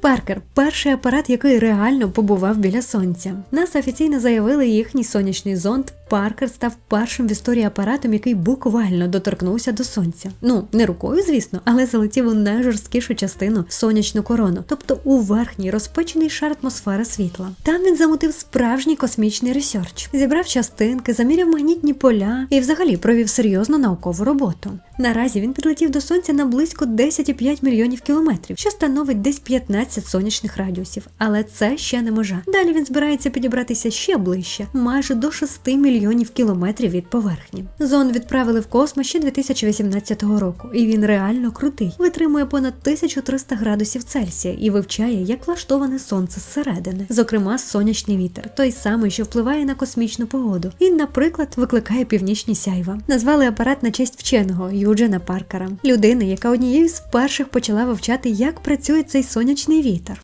Паркер перший апарат, який реально побував біля сонця. Нас офіційно заявили, їхній сонячний зонд Паркер став першим в історії апаратом, який буквально доторкнувся до сонця. Ну не рукою, звісно, але залетів у найжорсткішу частину сонячну корону, тобто у верхній розпечений шар атмосфери світла. Там він замутив справжній космічний ресерч, зібрав частинки, заміряв магнітні поля і взагалі провів серйозну наукову роботу. Наразі він підлетів до сонця на близько 10,5 мільйонів кілометрів, що становить десь 15 сонячних радіусів. Але це ще не межа. Далі він збирається підібратися ще ближче, майже до 6 мільйонів кілометрів від поверхні. Зонд відправили в космос ще 2018 року, і він реально крутий. Витримує понад 1300 градусів Цельсія і вивчає, як влаштоване сонце зсередини, зокрема сонячний вітер, той самий, що впливає на космічну погоду. І, наприклад, викликає північні сяйва. Назвали апарат на честь вченого Юджена Паркера, людини, яка однією з перших почала вивчати, як працює цей сонячний вітер.